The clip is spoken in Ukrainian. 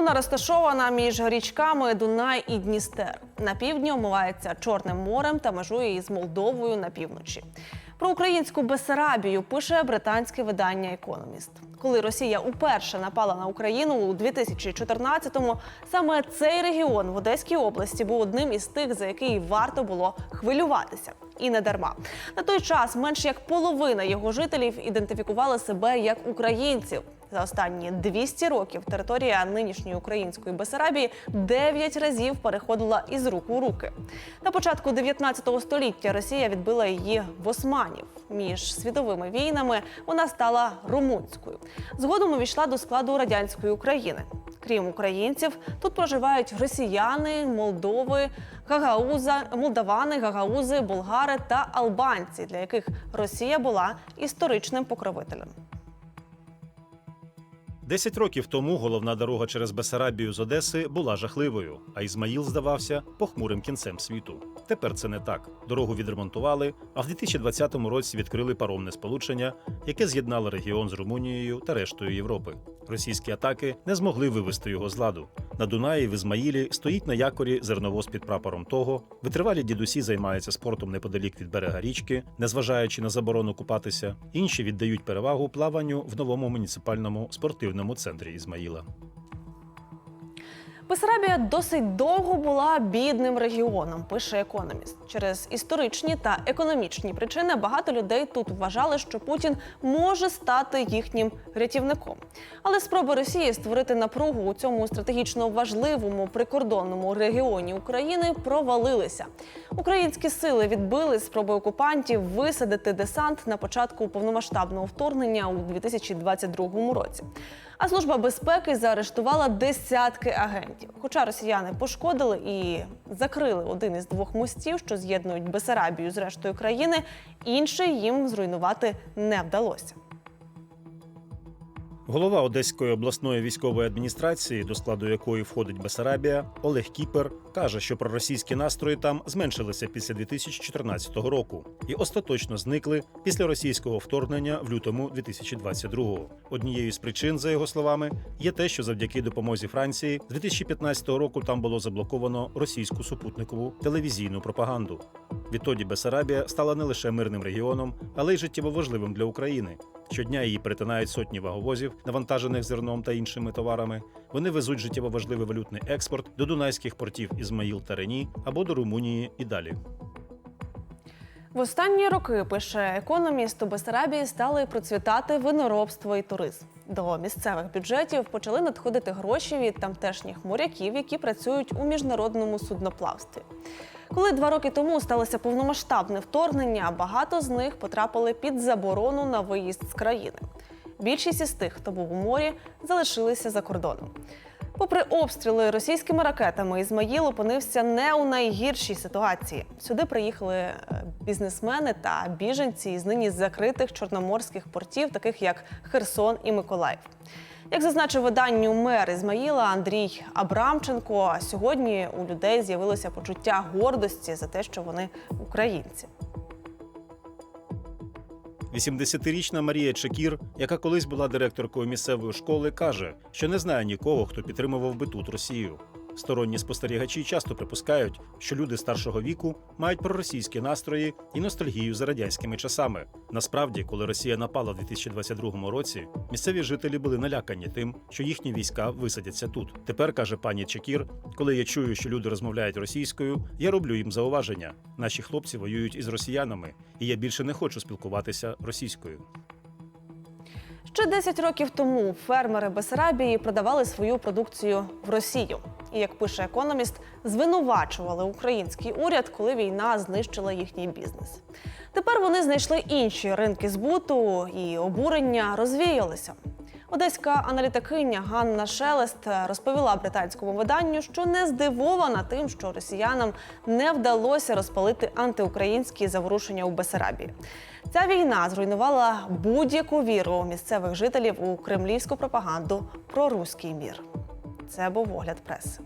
Вона розташована між річками Дунай і Дністер. На півдні омивається Чорним морем та межує із Молдовою на півночі. Про українську Бесарабію пише британське видання Економіст. Коли Росія уперше напала на Україну у 2014-му, саме цей регіон в Одеській області був одним із тих, за який варто було хвилюватися. І не дарма. На той час менш як половина його жителів ідентифікували себе як українців. За останні 200 років територія нинішньої української Бесарабії 9 разів переходила із рук у руки. На початку 19 століття Росія відбила її в османів. Між світовими війнами вона стала румунською. Згодом увійшла до складу радянської України. Крім українців, тут проживають росіяни, Молдови, Гагауза, молдавани, гагаузи, болгари та албанці, для яких Росія була історичним покровителем. Десять років тому головна дорога через Бесарабію з Одеси була жахливою, а Ізмаїл здавався похмурим кінцем світу. Тепер це не так. Дорогу відремонтували, а в 2020 році відкрили паромне сполучення, яке з'єднало регіон з Румунією та рештою Європи. Російські атаки не змогли вивести його з ладу. На Дунаї в Ізмаїлі стоїть на якорі зерновоз під прапором того. Витривалі дідусі займаються спортом неподалік від берега річки, незважаючи на заборону купатися. Інші віддають перевагу плаванню в новому муніципальному спортивному центрі Ізмаїла. Бесарабія досить довго була бідним регіоном, пише економіст. Через історичні та економічні причини багато людей тут вважали, що Путін може стати їхнім рятівником. Але спроби Росії створити напругу у цьому стратегічно важливому прикордонному регіоні України провалилися. Українські сили відбили спроби окупантів висадити десант на початку повномасштабного вторгнення у 2022 році. А служба безпеки заарештувала десятки агентів. Хоча росіяни пошкодили і закрили один із двох мостів, що з'єднують Бесарабію з рештою країни, інший їм зруйнувати не вдалося. Голова Одеської обласної військової адміністрації, до складу якої входить Бесарабія, Олег Кіпер, каже, що проросійські настрої там зменшилися після 2014 року і остаточно зникли після російського вторгнення в лютому 2022-го. Однією з причин, за його словами, є те, що завдяки допомозі Франції з 2015 року там було заблоковано російську супутникову телевізійну пропаганду. Відтоді Бесарабія стала не лише мирним регіоном, але й життєво важливим для України. Щодня її перетинають сотні ваговозів, навантажених зерном та іншими товарами. Вони везуть життєво важливий валютний експорт до дунайських портів Ізмаїл та Рені або до Румунії і далі. В останні роки пише економіст у Бесарабії стали процвітати виноробство і туризм. До місцевих бюджетів почали надходити гроші від тамтешніх моряків, які працюють у міжнародному судноплавстві. Коли два роки тому сталося повномасштабне вторгнення, багато з них потрапили під заборону на виїзд з країни. Більшість із тих, хто був у морі, залишилися за кордоном. Попри обстріли російськими ракетами, Ізмаїл опинився не у найгіршій ситуації. Сюди приїхали е, бізнесмени та біженці із нині закритих чорноморських портів, таких як Херсон і Миколаїв. Як зазначив виданню мер Ізмаїла Андрій Абрамченко, сьогодні у людей з'явилося почуття гордості за те, що вони українці. 80-річна Марія Чекір, яка колись була директоркою місцевої школи, каже, що не знає нікого, хто підтримував би тут Росію. Сторонні спостерігачі часто припускають, що люди старшого віку мають проросійські настрої і ностальгію за радянськими часами. Насправді, коли Росія напала в 2022 році, місцеві жителі були налякані тим, що їхні війська висадяться тут. Тепер каже пані Чекір, коли я чую, що люди розмовляють російською, я роблю їм зауваження. Наші хлопці воюють із росіянами, і я більше не хочу спілкуватися російською. Ще 10 років тому фермери Бесарабії продавали свою продукцію в Росію. І як пише економіст, звинувачували український уряд, коли війна знищила їхній бізнес. Тепер вони знайшли інші ринки збуту, і обурення розвіялися. Одеська аналітикиня Ганна Шелест розповіла британському виданню, що не здивована тим, що росіянам не вдалося розпалити антиукраїнські заворушення у Бесарабії. Ця війна зруйнувала будь-яку віру місцевих жителів у кремлівську пропаганду про руський мір. Це був огляд преси.